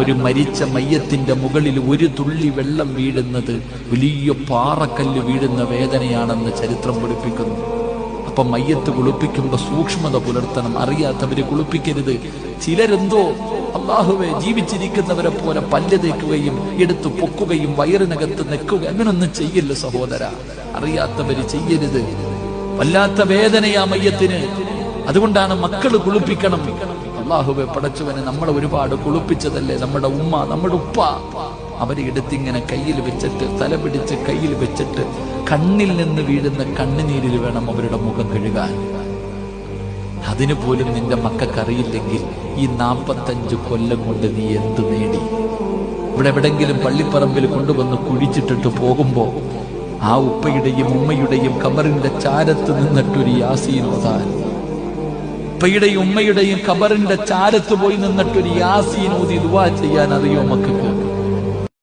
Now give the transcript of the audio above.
ഒരു മരിച്ച മയ്യത്തിന്റെ മുകളിൽ ഒരു തുള്ളി വെള്ളം വീഴുന്നത് വലിയ പാറക്കല്ല് വീഴുന്ന വേദനയാണെന്ന് ചരിത്രം പഠിപ്പിക്കുന്നു. അപ്പൊ മയ്യത്ത് കുളിപ്പിക്കുമ്പോൾ സൂക്ഷ്മത പുലർത്തണം. അറിയാത്തവര് കുളിപ്പിക്കരുത്. ചിലരെന്തോ അള്ളാഹുവെ ജീവിച്ചിരിക്കുന്നവരെ പോലെ പല്ല് തേക്കുകയും എടുത്ത് പൊക്കുകയും വയറിനകത്ത് നിൽക്കുക അങ്ങനൊന്നും ചെയ്യില്ല സഹോദര. അറിയാത്തവര് ചെയ്യരുത്. വല്ലാത്ത വേദനയാ മയ്യത്തിന്. അതുകൊണ്ടാണ് മക്കൾ കുളിപ്പിക്കണം. അള്ളാഹുവെ പടച്ചവനെ നമ്മളെ ഒരുപാട് കുളിപ്പിച്ചതല്ലേ? നമ്മുടെ ഉമ്മ നമ്മുടെ ഉപ്പ. അവരെ എടുത്തിങ്ങനെ കയ്യിൽ വെച്ചിട്ട് തല പിടിച്ച് കയ്യിൽ വെച്ചിട്ട് കണ്ണിൽ നിന്ന് വീഴുന്ന കണ്ണുനീരിൽ വേണം അവരുടെ മുഖം കഴുകാൻ. അതിനു പോലും നിന്റെ മക്കൾക്കറിയില്ലെങ്കിൽ ഈ നാപ്പത്തഞ്ച് കൊല്ലം കൊണ്ട് നീ എന്ത് നേടി? ഇവിടെ എവിടെങ്കിലും പള്ളിപ്പറമ്പിൽ കൊണ്ടുവന്ന് കുഴിച്ചിട്ടിട്ട് പോകുമ്പോൾ ആ ഉപ്പയുടെയും ഉമ്മയുടെയും കബറിന്റെ ചാരത്ത് നിന്നിട്ടൊരു യാസീൻ ഓതാൻ ഉപ്പയുടെയും ഉമ്മയുടെയും കബറിന്റെ ചാരത്ത് പോയി നിന്നിട്ടൊരു യാസീൻ ഊതി ദുവാ ചെയ്യാൻ അറിയോ മക്കൾക്ക്?